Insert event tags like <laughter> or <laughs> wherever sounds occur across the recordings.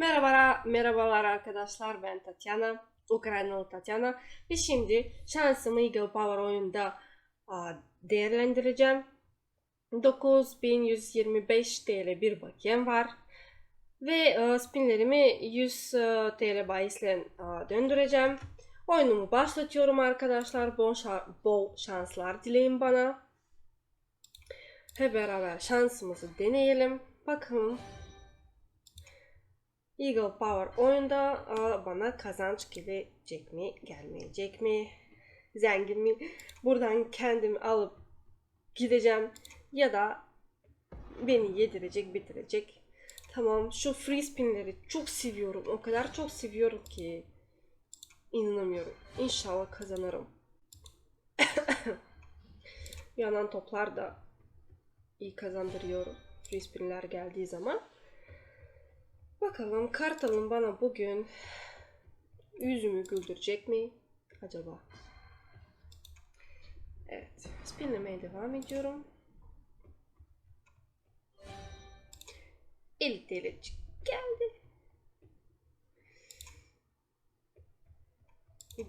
Merhaba, merhabalar arkadaşlar ben Tatyana, Ukraynalı Tatyana ve şimdi şansımı Eagle Power oyunda değerlendireceğim. 9125 TL bir bakiyem var ve e, spinlerimi 100 e, TL bahisle döndüreceğim. Oyunumu başlatıyorum arkadaşlar. Bol, bol şanslar dileyin bana. Hep beraber şansımızı deneyelim. Bakalım Eagle Power oyunda bana kazanç gelecek mi, gelmeyecek mi, zengin mi? Buradan kendimi alıp gideceğim ya da beni yedirecek, bitirecek. Tamam, şu free spinleri çok seviyorum. O kadar çok seviyorum ki inanamıyorum. İnşallah kazanırım. <coughs> Yanan toplar da iyi kazandırıyorum. Free spinler geldiği zaman. Bakalım Kartal'ın bana bugün yüzümü güldürecek mi acaba? Evet, spinlemeye devam ediyorum. 50 TL geldi.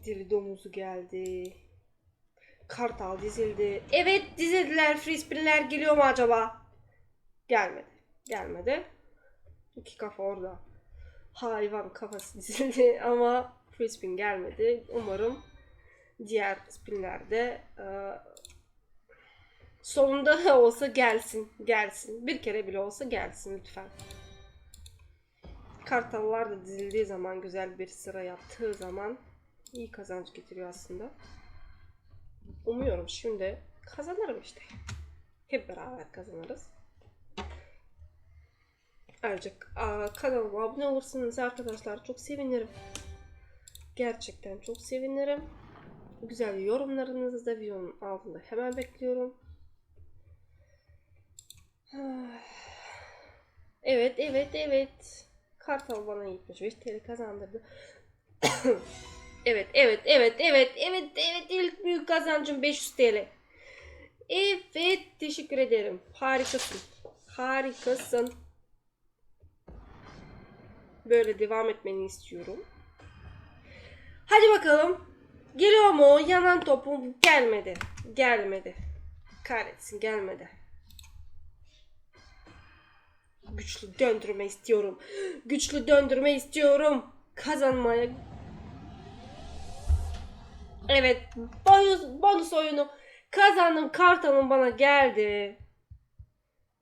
Dili domuzu geldi. Kartal dizildi. Evet dizildiler. Free spinler geliyor mu acaba? Gelmedi. Gelmedi. İki kafa orada. Hayvan kafası dizildi <laughs> ama free spin gelmedi. Umarım diğer spinlerde e, sonunda <laughs> olsa gelsin. Gelsin. Bir kere bile olsa gelsin lütfen. Kartallar da dizildiği zaman güzel bir sıra yaptığı zaman iyi kazanç getiriyor aslında. Umuyorum şimdi kazanırım işte. Hep beraber kazanırız. Ayrıca kanalıma abone olursanız arkadaşlar çok sevinirim. Gerçekten çok sevinirim. Güzel yorumlarınızı da videonun altında hemen bekliyorum. <sighs> Evet, evet, evet. Kartal bana 75 TL kazandırdı. <coughs> evet, evet, evet, evet, evet, evet. İlk büyük kazancım 500 TL. Evet, teşekkür ederim. Harikasın. Harikasın. Böyle devam etmeni istiyorum. Hadi bakalım. Geliyor mu? Yanan topum gelmedi. Gelmedi. Kahretsin gelmedi. Güçlü döndürme istiyorum. Güçlü döndürme istiyorum. Kazanmaya. Evet. Bonus, bonus oyunu. Kazandım. Kartalım bana geldi.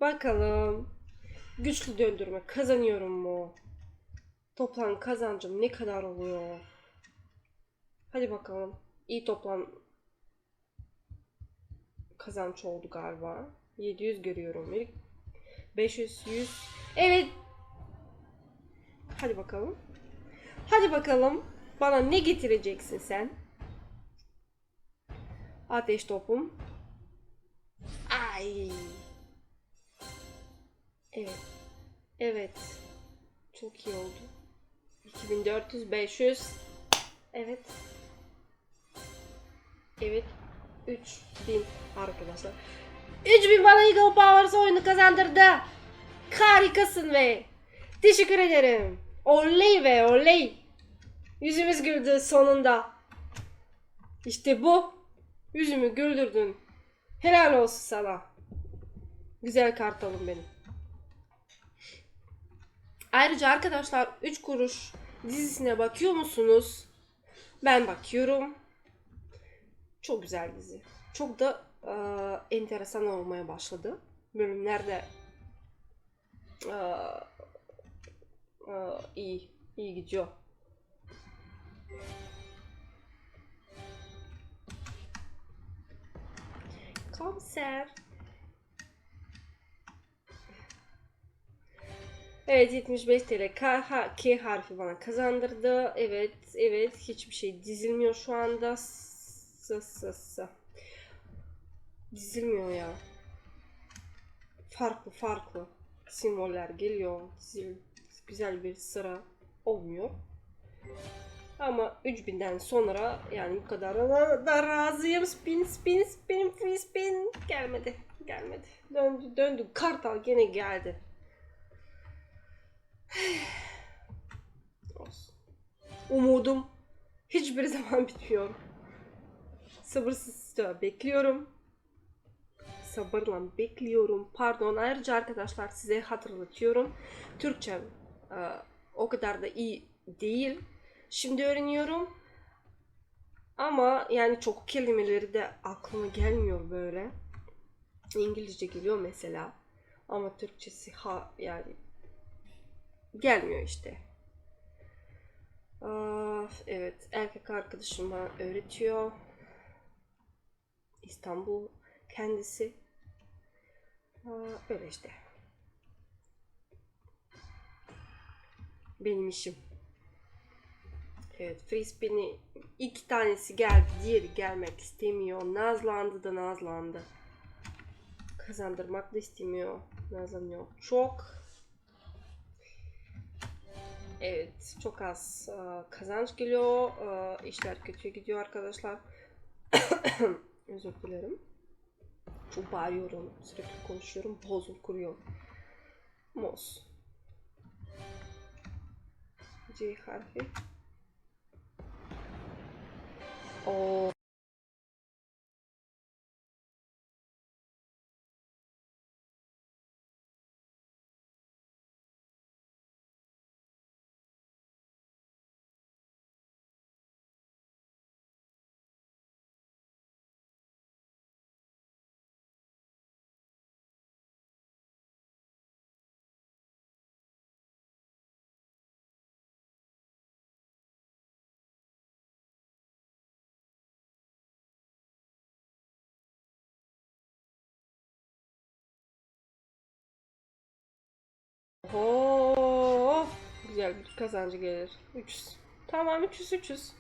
Bakalım. Güçlü döndürme. Kazanıyorum mu? Toplam kazancım ne kadar oluyor? Hadi bakalım. İyi toplam kazanç oldu galiba. 700 görüyorum. Bir 500, 100. Evet. Hadi bakalım. Hadi bakalım. Bana ne getireceksin sen? Ateş topum. Ay. Evet. Evet. Çok iyi oldu. 2400, 500. Evet. Evet. 3000 arkadaşlar. 3000 bana Eagle Powers oyunu kazandırdı. Harikasın ve teşekkür ederim. Oley ve oley. Yüzümüz güldü sonunda. İşte bu. Yüzümü güldürdün. Helal olsun sana. Güzel kartalım benim. Ayrıca arkadaşlar 3 kuruş dizisine bakıyor musunuz? Ben bakıyorum. Çok güzel dizi. Çok da e, enteresan olmaya başladı. Bölümlerde e, e, iyi iyi gidiyor. Konser. Evet 75 TL K, ha, K harfi bana kazandırdı. Evet evet hiçbir şey dizilmiyor şu anda. S, s, s. Dizilmiyor ya. Farklı farklı simboller geliyor. Dizil, güzel bir sıra olmuyor. Ama 3000'den sonra yani bu kadar da, da razıyım. Spin spin spin free spin gelmedi. Gelmedi. Döndü döndü. Kartal gene geldi. Umudum hiçbir zaman bitmiyor. Sabırsızlıkla bekliyorum. Sabırla bekliyorum. Pardon ayrıca arkadaşlar size hatırlatıyorum. Türkçem e, o kadar da iyi değil. Şimdi öğreniyorum. Ama yani çok kelimeleri de aklıma gelmiyor böyle. İngilizce geliyor mesela. Ama Türkçesi ha yani gelmiyor işte. Aa, evet erkek arkadaşıma öğretiyor. İstanbul kendisi. Aa, öyle işte. Benim işim. Evet frisbee'ni iki tanesi geldi diğeri gelmek istemiyor. Nazlandı da nazlandı. Kazandırmak da istemiyor. Nazlanıyor çok. Evet çok az e, kazanç geliyor. E, işler kötü gidiyor arkadaşlar. <coughs> Özür dilerim. Çok bağırıyorum. Sürekli konuşuyorum. Bozul kuruyor. Mos. C harfi. O. Oo, güzel bir kazancı gelir. 300. Tamam 300 300.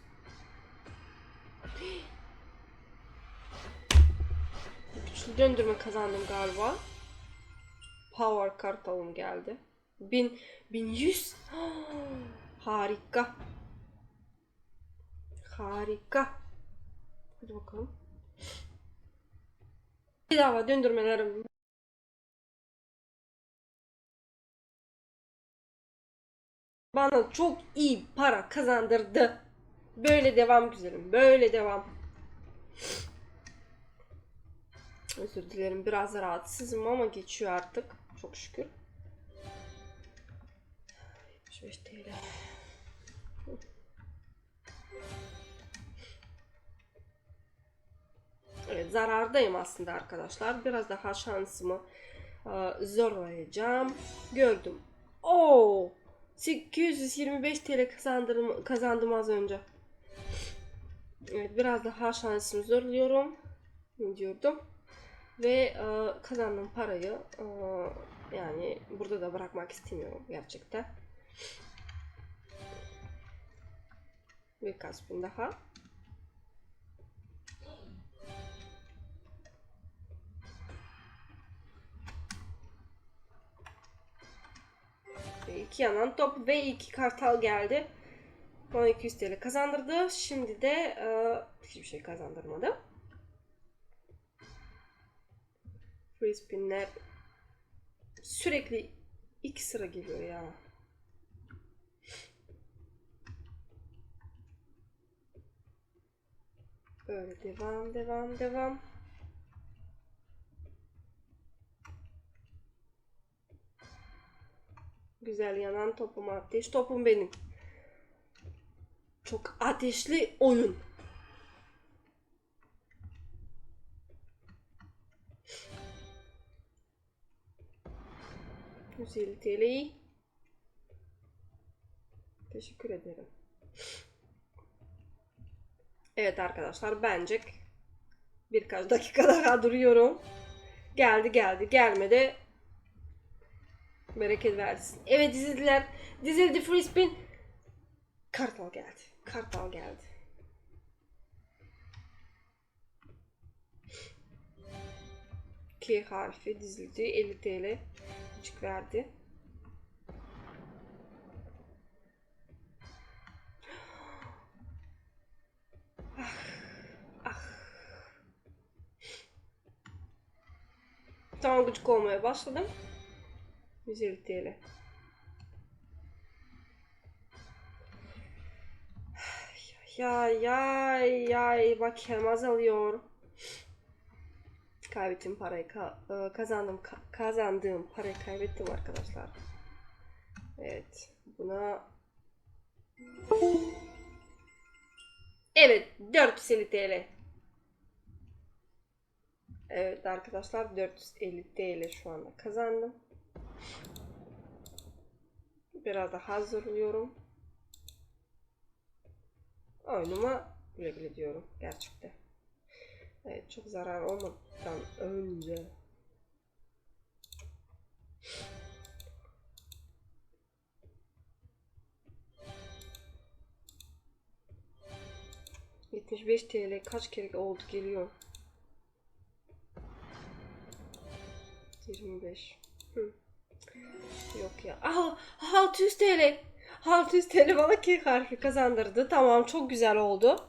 Güçlü döndürme kazandım galiba. Power kartalım geldi. 1000 1100. <gasps> Harika. Harika. Hadi bakalım. Bir daha döndürmelerim bana çok iyi para kazandırdı. Böyle devam güzelim. Böyle devam. Özür dilerim. Biraz rahatsızım ama geçiyor artık. Çok şükür. 75 TL. Evet zarardayım aslında arkadaşlar. Biraz daha şansımı e, zorlayacağım. Gördüm. Oo! 825 TL kazandım, kazandım az önce. Evet biraz daha şansımı zorluyorum. Diyordum. Ve e, kazandığım parayı e, yani burada da bırakmak istemiyorum gerçekten. Birkaç bin daha. İki yanan top ve iki kartal geldi. Bana 200 TL kazandırdı. Şimdi de e, hiçbir şey kazandırmadı. Free spinler sürekli iki sıra geliyor ya. Böyle devam devam devam. Güzel yanan topum ateş topum benim. Çok ateşli oyun. Güzel TL'yi. Teşekkür ederim. Evet arkadaşlar bence birkaç dakika daha duruyorum. Geldi geldi gelmedi Bereket versin. Evet dizildiler. Dizildi free spin. Kartal geldi. Kartal geldi. K harfi dizildi. 50 TL açık verdi. Ah, ah. Tamam gıcık olmaya başladım. 150 TL. ay ay ay bakayım azalıyor. Kaybettiğim parayı ka- e, kazandım ka- kazandığım parayı kaybettim arkadaşlar. Evet buna Evet 450 TL. Evet arkadaşlar 450 TL şu anda kazandım. Biraz da hazırlıyorum. Oyunuma güle güle diyorum gerçekten. Evet çok zarar olmadan önce. ...75 TL kaç kere oldu geliyor. 25. Hı. Yok ya. Aa, 600 TL. 600 TL bana K harfi kazandırdı. Tamam çok güzel oldu.